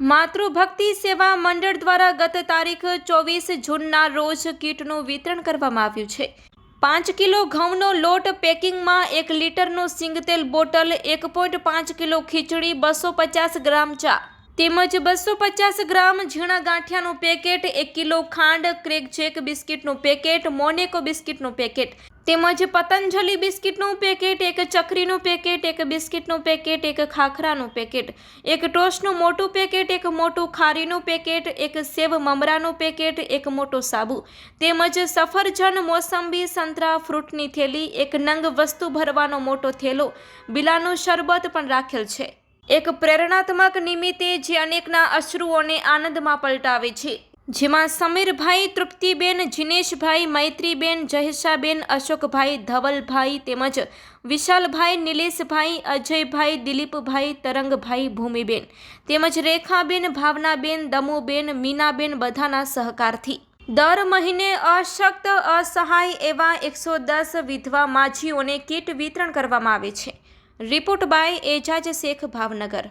માતૃભક્તિ સેવા મંડળ દ્વારા ગત તારીખ ચોવીસ જૂનના રોજ કીટનું વિતરણ કરવામાં આવ્યું છે. પાંચ કિલો ઘઉંનો લોટ પેકિંગમાં એક લીટરનું સિંગતેલ બોટલ, એક પોઈન્ટ પાંચ કિલો ખીચડી, બસો પચાસ ગ્રામ ચા તેમજ બસો પચાસ ગ્રામ ઝીણા ગાંઠિયાનું પેકેટ, એક કિલો ખાંડ ક્રેક ચેક બિસ્કિટનું પેકેટ, મોનેકો બિસ્કિટનું પેકેટ તેમજ પતંજલિ બિસ્કિટનું પેકેટ, એક ચકરીનું પેકેટ, એક બિસ્કિટનું પેકેટ, એક ખાખરાનું પેકેટ, એક ટોસ્ટનું મોટું પેકેટ, એક મોટું ખારીનું પેકેટ, એક સેવ મમરાનું પેકેટ, એક મોટો સાબુ. તેમજ સફરજન, મોસંબી, સંતરા, ફ્રૂટની થેલી, એક નંગ વસ્તુ ભરવાનો મોટો થેલો, બિલાનું શરબત પણ રાખેલ છે. એક પ્રેરણાત્મક નિમિત્તે જે અનેકના અશ્રુઓને આનંદમાં પલટાવે છે. જેમાં સમીરભાઈ, તૃપ્તિબેન, જીનેશભાઈ, મૈત્રીબેન, જહેશાબેન, અશોકભાઈ, ધવલભાઈ તેમજ વિશાલભાઈ, નિલેશભાઈ, અજયભાઈ, દિલીપભાઈ, તરંગભાઈ, ભૂમિબેન તેમજ રેખાબેન, ભાવનાબેન, દમુબેન, મીનાબેન બધાના સહકારથી. દર મહિને અશક્ત, અસહાય એવા એકસો દસ વિધવા માજીઓને કીટ વિતરણ કરવામાં આવે છે. Report by Ejaz Shaikh, Bhavnagar.